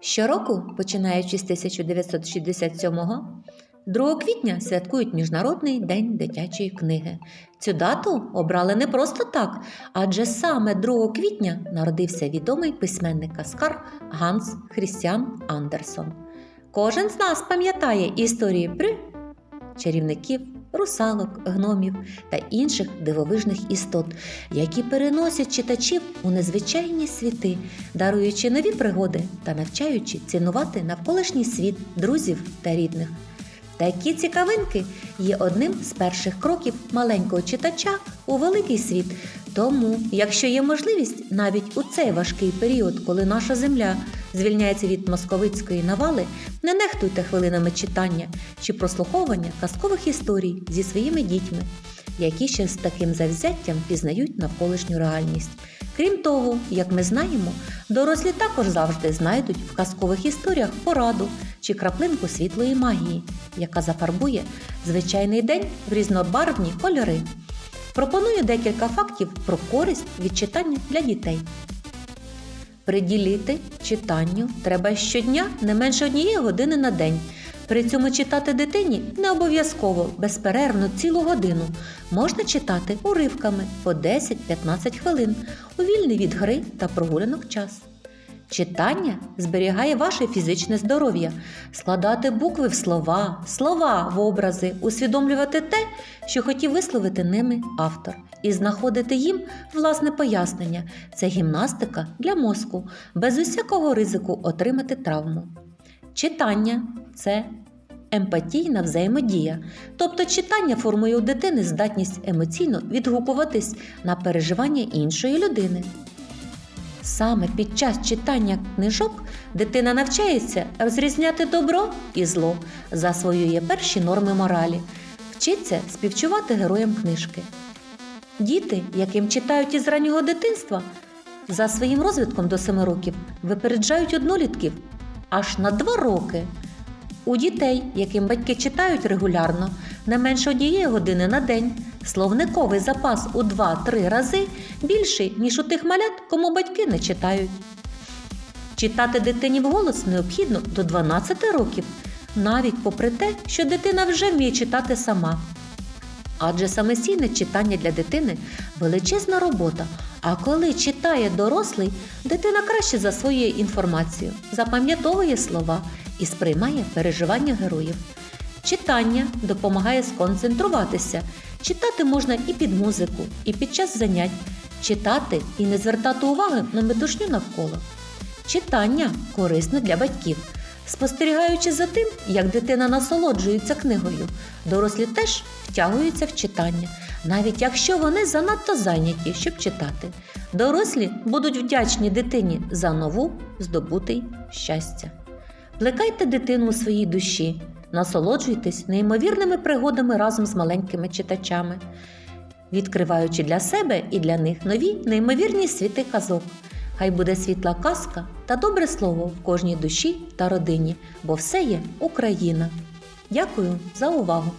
Щороку, починаючи з 1967-го, 2 квітня святкують Міжнародний день дитячої книги. Цю дату обрали не просто так, адже саме 2 квітня народився відомий письменник Каскар Ганс Хрістіан Андерсон. Кожен з нас пам'ятає історії при чарівників, русалок, гномів та інших дивовижних істот, які переносять читачів у незвичайні світи, даруючи нові пригоди та навчаючи цінувати навколишній світ друзів та рідних. Такі цікавинки є одним з перших кроків маленького читача у великий світ. Тому, якщо є можливість, навіть у цей важкий період, коли наша земля звільняється від московицької навали, не нехтуйте хвилинами читання чи прослуховування казкових історій зі своїми дітьми, які ще з таким завзяттям пізнають навколишню реальність. Крім того, як ми знаємо, дорослі також завжди знайдуть в казкових історіях пораду чи краплинку світлої магії, яка зафарбує звичайний день в різнобарвні кольори. Пропоную декілька фактів про користь від читання для дітей. Приділити читанню треба щодня не менше однієї години на день. При цьому читати дитині не обов'язково безперервно цілу годину. Можна читати уривками по 10-15 хвилин у вільний від гри та прогулянок час. Читання зберігає ваше фізичне здоров'я, складати букви в слова, слова в образи, усвідомлювати те, що хотів висловити ними автор, і знаходити їм власне пояснення. Це гімнастика для мозку, без усякого ризику отримати травму. Читання це емпатійна взаємодія, тобто читання формує у дитини здатність емоційно відгукуватись на переживання іншої людини. Саме під час читання книжок дитина навчається розрізняти добро і зло, засвоює перші норми моралі, вчиться співчувати героям книжки. Діти, яким читають із раннього дитинства, за своїм розвитком до 7 років випереджають однолітків аж на 2 роки. У дітей, яким батьки читають регулярно, не менше однієї години на день, словниковий запас у 2-3 рази більший, ніж у тих малят, кому батьки не читають. Читати дитині вголос необхідно до 12 років, навіть попри те, що дитина вже вміє читати сама. Адже самостійне читання для дитини величезна робота. А коли читає дорослий, дитина краще засвоює інформацію, запам'ятовує слова і сприймає переживання героїв. Читання допомагає сконцентруватися. Читати можна і під музику, і під час занять, читати і не звертати уваги на метушню навколо. Читання корисно для батьків. Спостерігаючи за тим, як дитина насолоджується книгою, дорослі теж втягуються в читання, навіть якщо вони занадто зайняті, щоб читати. Дорослі будуть вдячні дитині за нову здобутий щастя. Плекайте дитину у своїй душі, насолоджуйтесь неймовірними пригодами разом з маленькими читачами, відкриваючи для себе і для них нові неймовірні світи казок. Хай буде світла казка та добре слово в кожній душі та родині, бо все є Україна. Дякую за увагу!